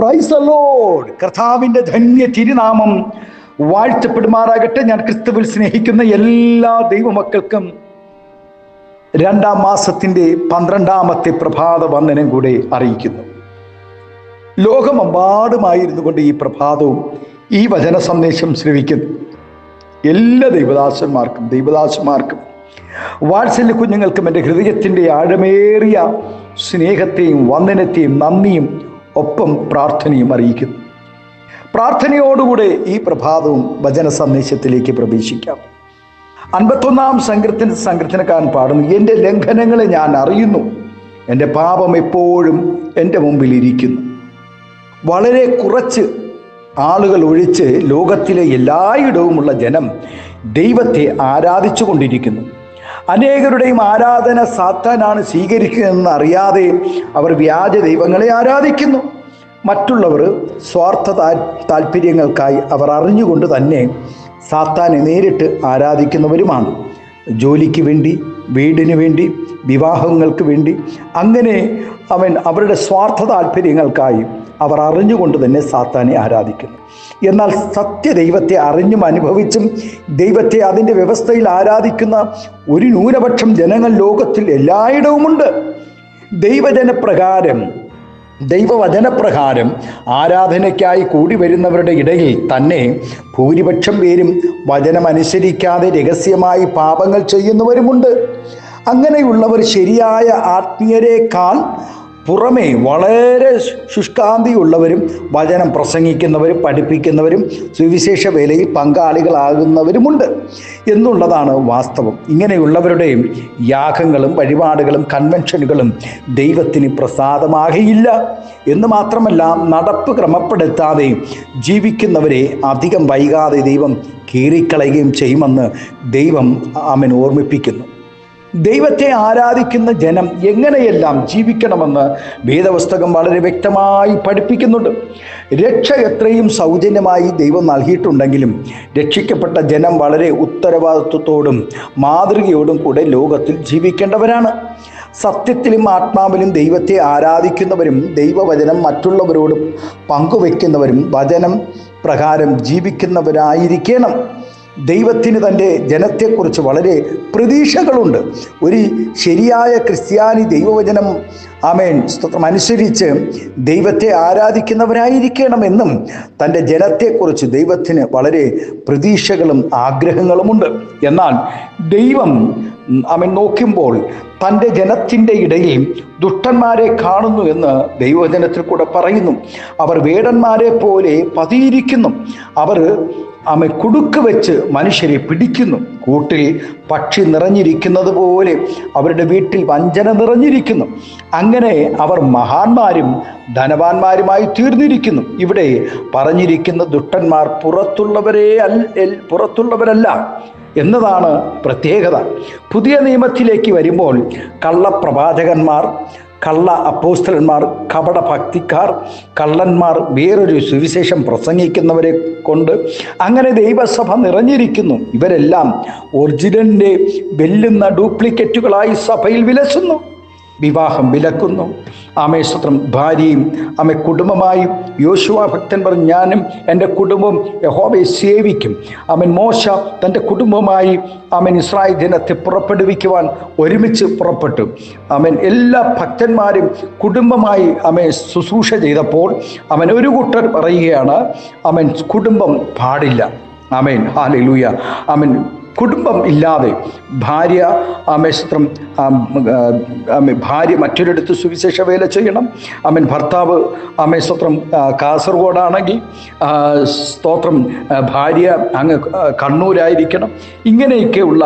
Price കർത്താവിന്റെ ധന്യ തിരുനാമം വാഴ്ത്തപ്പെടുമാറാകട്ടെ. ഞാൻ ക്രിസ്തുവിൽ സ്നേഹിക്കുന്ന എല്ലാ ദൈവമക്കൾക്കും രണ്ടാം മാസത്തിന്റെ പന്ത്രണ്ടാമത്തെ പ്രഭാത വന്ദനം കൂടെ അറിയിക്കുന്നു. ലോകമെമ്പാടുമായിരുന്നു കൊണ്ട് ഈ പ്രഭാതവും ഈ വചന സന്ദേശം ശ്രവിക്കുന്നു. എല്ലാ ദൈവദാസന്മാർക്കും ദൈവദാസന്മാർക്കും വാത്സല്യ കുഞ്ഞുങ്ങൾക്കും എന്റെ ഹൃദയത്തിന്റെ ആഴമേറിയ സ്നേഹത്തെയും വന്ദനത്തെയും നന്ദിയും ഒപ്പം പ്രാർത്ഥനയും അറിയിക്കുന്നു. പ്രാർത്ഥനയോടുകൂടെ ഈ പ്രഭാതവും വചന സന്ദേശത്തിലേക്ക് പ്രവേശിക്കാം. അൻപത്തൊന്നാം സംഘത്തിന് സംഘത്തിനക്കാൻ പാടുന്നു. എന്റെ ലംഘനങ്ങളെ ഞാൻ അറിയുന്നു. എന്റെ പാപം എപ്പോഴും എന്റെ മുമ്പിൽ ഇരിക്കുന്നു. വളരെ കുറച്ച് ആളുകൾ ഒഴിച്ച് ലോകത്തിലെ എല്ലായിടവുമുള്ള ജനം ദൈവത്തെ ആരാധിച്ചു കൊണ്ടിരിക്കുന്നു അനേകരുടെയും ആരാധന സാത്താനാണ് സ്വീകരിക്കുന്നതെന്ന് അറിയാതെ അവർ വ്യാജ ദൈവങ്ങളെ ആരാധിക്കുന്നു. മറ്റുള്ളവർ സ്വാർത്ഥ താല്പര്യങ്ങൾക്കായി അവർ അറിഞ്ഞുകൊണ്ട് തന്നെ സാത്താനെ നേരിട്ട് ആരാധിക്കുന്നവരുമാണ്. ജോലിക്ക് വേണ്ടി വീടിന് വേണ്ടി വിവാഹങ്ങൾക്ക് വേണ്ടി അങ്ങനെ അവൻ അവരുടെ സ്വാർത്ഥ താല്പര്യങ്ങൾക്കായി അവർ അറിഞ്ഞുകൊണ്ട് തന്നെ സാത്താനെ ആരാധിക്കുന്നു. എന്നാൽ സത്യദൈവത്തെ അറിഞ്ഞും അനുഭവിച്ചും ദൈവത്തെ അതിന്റെ വ്യവസ്ഥയിൽ ആരാധിക്കുന്ന ഒരു ന്യൂനപക്ഷം ജനങ്ങൾ ലോകത്തിൽ എല്ലായിടവുമുണ്ട്. ദൈവജനപ്രകാരം ദൈവവചനപ്രകാരം ആരാധനയ്ക്കായി കൂടി വരുന്നവരുടെ ഇടയിൽ തന്നെ ഭൂരിപക്ഷം പേരും വചനമനുസരിക്കാതെ രഹസ്യമായി പാപങ്ങൾ ചെയ്യുന്നവരുമുണ്ട്. അങ്ങനെയുള്ളവർ ശരിയായ ആത്മീയരെക്കാൾ പുറമേ വളരെ ശുഷ്കാന്തിയുള്ളവരും വചനം പ്രസംഗിക്കുന്നവരും പഠിപ്പിക്കുന്നവരും സുവിശേഷ വേലയിൽ പങ്കാളികളാകുന്നവരുമുണ്ട്. എന്നുള്ളതാണ് വാസ്തവം. ഇങ്ങനെയുള്ളവരുടെയും യാഗങ്ങളും വഴിപാടുകളും കൺവെൻഷനുകളും ദൈവത്തിന് പ്രസാദമാകയില്ല. എന്ന് മാത്രമല്ല നടപ്പ് ക്രമപ്പെടുത്താതെയും ജീവിക്കുന്നവരെ അധികം വൈകാതെ ദൈവം കീറിക്കളയുകയും ചെയ്യുമെന്ന് ദൈവം അവൻ ഓർമ്മിപ്പിക്കുന്നു. ദൈവത്തെ ആരാധിക്കുന്ന ജനം എങ്ങനെയെല്ലാം ജീവിക്കണമെന്ന് വേദപുസ്തകം വളരെ വ്യക്തമായി പഠിപ്പിക്കുന്നുണ്ട്. രക്ഷ എത്രയും സൗജന്യമായി ദൈവം നൽകിയിട്ടുണ്ടെങ്കിലും രക്ഷിക്കപ്പെട്ട ജനം വളരെ ഉത്തരവാദിത്വത്തോടും മാതൃകയോടും കൂടെ ലോകത്തിൽ ജീവിക്കേണ്ടവരാണ്. സത്യത്തിലും ആത്മാവിലും ദൈവത്തെ ആരാധിക്കുന്നവരും ദൈവവചനം മറ്റുള്ളവരോടും പങ്കുവെക്കുന്നവരും വചനം പ്രകാരം ജീവിക്കുന്നവരായിരിക്കണം. ദൈവത്തിന് തന്റെ ജനത്തെക്കുറിച്ച് വളരെ പ്രതീക്ഷകളുണ്ട്. ഒരു ശരിയായ ക്രിസ്ത്യാനി ദൈവവചനം ആമേൻ സ്തോത്രം അനുസരിച്ച് ദൈവത്തെ ആരാധിക്കുന്നവരായിരിക്കണമെന്നും തന്റെ ജനത്തെക്കുറിച്ച് ദൈവത്തിന് വളരെ പ്രതീക്ഷകളും ആഗ്രഹങ്ങളുമുണ്ട്. എന്നാൽ ദൈവം ആമേൻ നോക്കുമ്പോൾ തന്റെ ജനത്തിന്റെ ഇടയിൽ ദുഷ്ടന്മാരെ കാണുന്നു എന്ന് ദൈവജനത്തിൽ കൂടെ പറയുന്നു. അവർ വേടന്മാരെ പോലെ പതിയിരിക്കുന്നു. അവർ അമ്മ കുടുക്ക് വെച്ച് മനുഷ്യരെ പിടിക്കുന്നു. കൂട്ടിൽ പക്ഷി നിറഞ്ഞിരിക്കുന്നത് പോലെ അവരുടെ വീട്ടിൽ വഞ്ചന നിറഞ്ഞിരിക്കുന്നു. അങ്ങനെ അവർ മഹാന്മാരും ധനവാന്മാരുമായി തീർന്നിരിക്കുന്നു. ഇവിടെ പറഞ്ഞിരിക്കുന്ന ദുഷ്ടന്മാർ പുറത്തുള്ളവരെ പുറത്തുള്ളവരല്ല എന്നതാണ് പ്രത്യേകത. പുതിയ നിയമത്തിലേക്ക് വരുമ്പോൾ കള്ളപ്രവാചകന്മാർ കള്ള അപ്പോസ്തലന്മാർ കപട ഭക്തിക്കാർ കള്ളന്മാർ വേറൊരു സുവിശേഷം പ്രസംഗിക്കുന്നവരെ കൊണ്ട് അങ്ങനെ ദൈവസഭ നിറഞ്ഞിരിക്കുന്നു. ഇവരെല്ലാം ഒറിജിനലിന്റെ വെല്ലുന്ന ഡ്യൂപ്ലിക്കറ്റുകളായി സഭയിൽ വിലസുന്നു. വിവാഹം വിലക്കുന്നു. ആമേശ്വത്രം ഭാര്യയും ആമെ കുടുംബമായും. യോശുവ ഭക്തൻ പറഞ്ഞു ഞാനും എന്റെ കുടുംബം യഹോബയെ സേവിക്കും. അവൻ മോശ തന്റെ കുടുംബമായി അവൻ ഇസ്രായേൽ ജനത്തെ പുറപ്പെടുവിക്കുവാൻ ഒരുമിച്ച് പുറപ്പെട്ടു. അവൻ എല്ലാ ഭക്തന്മാരും കുടുംബമായി അവൻ ശുശ്രൂഷ ചെയ്തപ്പോൾ അവൻ ഒരു കൂട്ടർ പറയുകയാണ് അവൻ കുടുംബം പാടില്ല. ആമേൻ ഹാലൂയ അവൻ കുടുംബം ഇല്ലാതെ ഭാര്യ ആമേശ്വത്രം ഭാര്യ മറ്റൊരിടത്ത് സുവിശേഷ വേല ചെയ്യണം. അവൻ ഭർത്താവ് അമേശത്രം കാസർഗോഡാണെങ്കിൽ ആ, സ്തോത്രം ഭാര്യ അങ്ങ് കണ്ണൂരായിരിക്കണം. ഇങ്ങനെയൊക്കെയുള്ള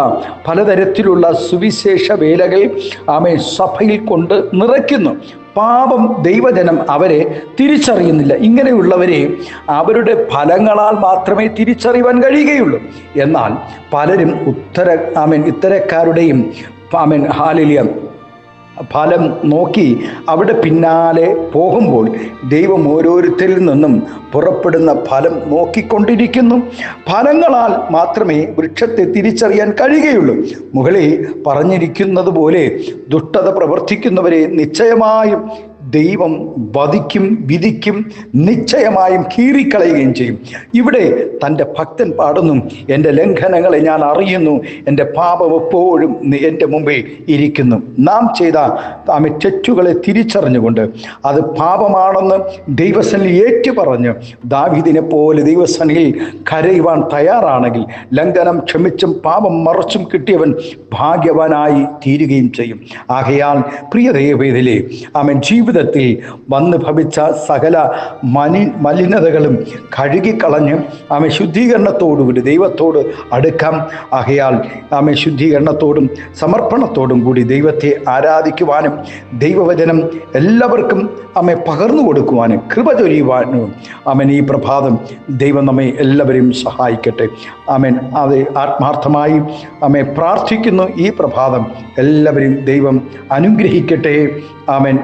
പലതരത്തിലുള്ള സുവിശേഷ വേലകൾ ആമേ സഭയിൽ കൊണ്ട് നിറയ്ക്കുന്നു. പാപം ദൈവജനം അവരെ തിരിച്ചറിയുന്നില്ല. ഇങ്ങനെയുള്ളവരെ അവരുടെ ഫലങ്ങളാൽ മാത്രമേ തിരിച്ചറിയുവാൻ കഴിയുകയുള്ളൂ. എന്നാൽ പലരും ഉത്തര ആമൻ ഇത്തരക്കാരുടെയും ആമൻ ഹാലിലിയ ഫലം നോക്കി അവിടെ പിന്നാലെ പോകുമ്പോൾ ദൈവം ഓരോരുത്തരിൽ നിന്നും പുറപ്പെടുന്ന ഫലം നോക്കിക്കൊണ്ടിരിക്കുന്നു. ഫലങ്ങളാൽ മാത്രമേ വൃക്ഷത്തെ തിരിച്ചറിയാൻ കഴിയുകയുള്ളൂ. മുകളിൽ പറഞ്ഞിരിക്കുന്നത് പോലെ ദുഷ്ടത പ്രവർത്തിക്കുന്നവരെ നിശ്ചയമായും ദൈവം വധിക്കും വിധിക്കും നിശ്ചയമായും കീറിക്കളയുകയും ചെയ്യും. ഇവിടെ തന്റെ ഭക്തൻ പാടുന്നു എന്റെ ലംഘനങ്ങളെ ഞാൻ അറിയുന്നു എന്റെ പാപം എപ്പോഴും എന്റെ മുമ്പിൽ ഇരിക്കുന്നു. നാം ചെയ്ത ആമെ തെറ്റുകളെ തിരിച്ചറിഞ്ഞുകൊണ്ട് അത് പാപമാണെന്ന് ദൈവസനിൽ ഏറ്റു പറഞ്ഞ് ദാവിദിനെ പോലെ ദൈവസനിൽ കരയുവാൻ തയ്യാറാണെങ്കിൽ ലംഘനം ക്ഷമിച്ചും പാപം മറച്ചും കിട്ടിയവൻ ഭാഗ്യവാനായി തീരുകയും ചെയ്യും. ആകയാൽ പ്രിയ ദൈവവേദിലെ അവൻ ജീവിതത്തിൽ വന്ന് ഭവിച്ച സകല മനി മലിനതകളും കഴുകിക്കളഞ്ഞ് ആമെ ശുദ്ധീകരണത്തോടുകൂടി ദൈവത്തോട് അടുക്കാം. ആകയാൽ ആമെ ശുദ്ധീകരണത്തോടും സമർപ്പണത്തോടും കൂടി ദൈവത്തെ ആരാധിക്കുവാനും ദൈവവചനം എല്ലാവർക്കും ആമെ പകർന്നു കൊടുക്കുവാനും കൃപ ചൊരിയുവാനും ആമൻ ഈ പ്രഭാതം ദൈവം നമ്മെ എല്ലാവരെയും സഹായിക്കട്ടെ. ആമേൻ. അത് ആത്മാർത്ഥമായി ആമെ പ്രാർത്ഥിക്കുന്നു ഈ പ്രഭാതം എല്ലാവരെയും ദൈവം അനുഗ്രഹിക്കട്ടെ. ആമേൻ.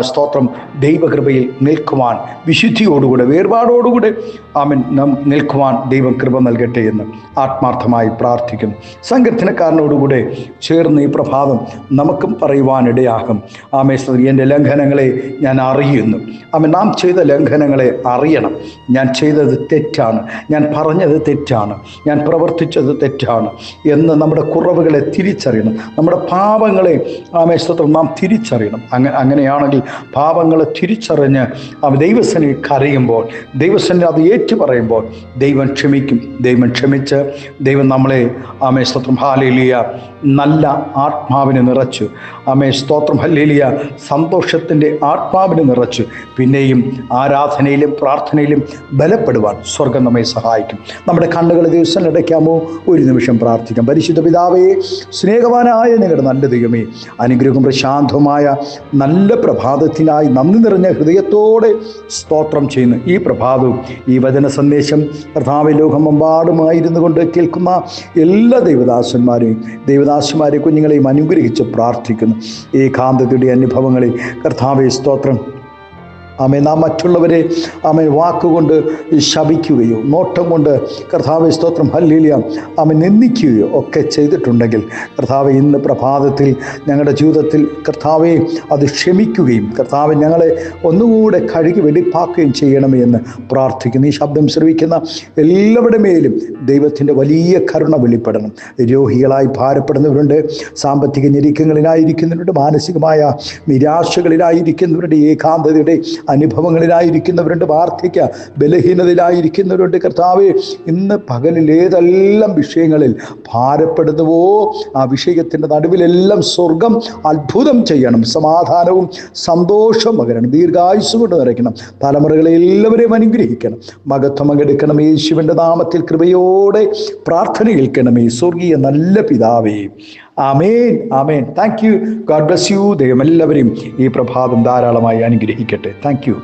സ്തോത്രം ദൈവകൃപയിൽ നിൽക്കുവാൻ വിശുദ്ധിയോടുകൂടെ വേർപാടോടുകൂടെ ആമൻ നാം നിൽക്കുവാൻ ദൈവം കൃപ നൽകട്ടെ എന്ന് ആത്മാർത്ഥമായി പ്രാർത്ഥിക്കുന്നു. സംഘത്തിനക്കാരനോടുകൂടെ ചേർന്ന് ഈ പ്രഭാതം നമുക്കും പറയുവാനിടയാകും. ആമേ എന്റെ ലംഘനങ്ങളെ ഞാൻ അറിയുന്നു. ആമൻ നാം ചെയ്ത ലംഘനങ്ങളെ അറിയണം. ഞാൻ ചെയ്തത് തെറ്റാണ്. ഞാൻ പറഞ്ഞത് തെറ്റാണ്. ഞാൻ പ്രവർത്തിച്ചത് തെറ്റാണ് എന്ന് നമ്മുടെ കുറവുകളെ തിരിച്ചറിയണം. നമ്മുടെ പാപങ്ങളെ ആമേ നാം തിരിച്ചറിയണം. അങ്ങനെ അങ്ങനെയാണെങ്കിൽ പാപങ്ങളെ തിരിച്ചറിഞ്ഞ് അവ ദൈവസനിൽ കരയുമ്പോൾ ദൈവസനെ അത് ഏറ്റു പറയുമ്പോൾ ദൈവം ക്ഷമിക്കും. ദൈവം ക്ഷമിച്ച് ദൈവം നമ്മളെ ആമേ സ്തോത്രം ഹാലേലിയ നല്ല ആത്മാവിനെ നിറച്ചു. ആമേ സ്തോത്രം ഹല്ലേലിയ സന്തോഷത്തിന്റെ ആത്മാവിനെ നിറച്ചു. പിന്നെയും ആരാധനയിലും പ്രാർത്ഥനയിലും ബലപ്പെടുവാൻ സ്വർഗം നമ്മെ സഹായിക്കും. നമ്മുടെ കണ്ണുകൾ ദിവസം അടയ്ക്കാമോ ഒരു നിമിഷം പ്രാർത്ഥിക്കാം. പരിശുദ്ധ പിതാവേ സ്നേഹവാനായ നിങ്ങളുടെ നല്ല ദൈവമേ അനുഗ്രഹം പ്രശാന്തമായ നല്ല പ്രഭാതത്തിനായി നന്ദി നിറഞ്ഞ ഹൃദയത്തോടെ സ്തോത്രം ചെയ്യുന്നു. ഈ പ്രഭാതവും ഈ വചന സന്ദേശം കർത്താവ് ലോകമെമ്പാടുമായിരുന്നു കൊണ്ട് കേൾക്കുന്ന എല്ലാ ദൈവദാസന്മാരെയും ദൈവദാസന്മാരെ കുഞ്ഞുങ്ങളെയും അനുഗ്രഹിച്ച് പ്രാർത്ഥിക്കുന്നു. ഏകാന്തതയുടെ കാന്തതയുടെ അനുഭവങ്ങളിൽ കർത്താവെ സ്തോത്രം. ആമേ നാം മറ്റുള്ളവരെ ആമേ വാക്കുകൊണ്ട് ശപിക്കുകയോ നോട്ടം കൊണ്ട് കർത്താവ് സ്തോത്രം ഹല്ലേലിയ. ആമെ നിന്ദിക്കുകയോ ഒക്കെ ചെയ്തിട്ടുണ്ടെങ്കിൽ കർത്താവ് ഇന്ന് പ്രഭാതത്തിൽ ഞങ്ങളുടെ ജീവിതത്തിൽ കർത്താവെ അത് ക്ഷമിക്കുകയും കർത്താവ് ഞങ്ങളെ ഒന്നുകൂടെ കഴുകി വെടിപ്പാക്കുകയും ചെയ്യണമേ എന്ന് പ്രാർത്ഥിക്കുന്നു. ഈ ശബ്ദം ശ്രവിക്കുന്ന എല്ലാവരുടെ മേലും ദൈവത്തിന്റെ വലിയ കരുണ വെളിപ്പെടണം. രോഗികളായി ഭാരപ്പെടുന്നവരുണ്ട് സാമ്പത്തിക ഞെരുക്കങ്ങളിലായിരിക്കുന്നവരുണ്ട് മാനസികമായ നിരാശകളിലായിരിക്കുന്നവരുടെ ഏകാന്തതയുടെ അനുഭവങ്ങളിലായിരിക്കുന്നവരുണ്ട് വാർദ്ധക്യ ബലഹീനതയിലായിരിക്കുന്നവരുണ്ട് കർത്താവ്. ഇന്ന് പകലിൽ ഏതെല്ലാം വിഷയങ്ങളിൽ ഭാരപ്പെടുന്നുവോ ആ വിഷയത്തിന്റെ നടുവിലെല്ലാം സ്വർഗം അത്ഭുതം ചെയ്യണം സമാധാനവും സന്തോഷവും പകരണം ദീർഘായുസ് കൊണ്ട് നിറയ്ക്കണം തലമുറകളെ എല്ലാവരെയും അനുഗ്രഹിക്കണം മകത്വം പങ്കെടുക്കണം യേശുവിന്റെ നാമത്തിൽ കൃപയോടെ പ്രാർത്ഥന കേൾക്കണമേ സ്വർഗീയ നല്ല പിതാവേ. ആമേൻ ആമേൻ. Thank you God bless you ദൈവം എല്ലാവരെയും ഈ പ്രഭാതം ധാരാളമായി അനുഗ്രഹിക്കട്ടെ. Thank you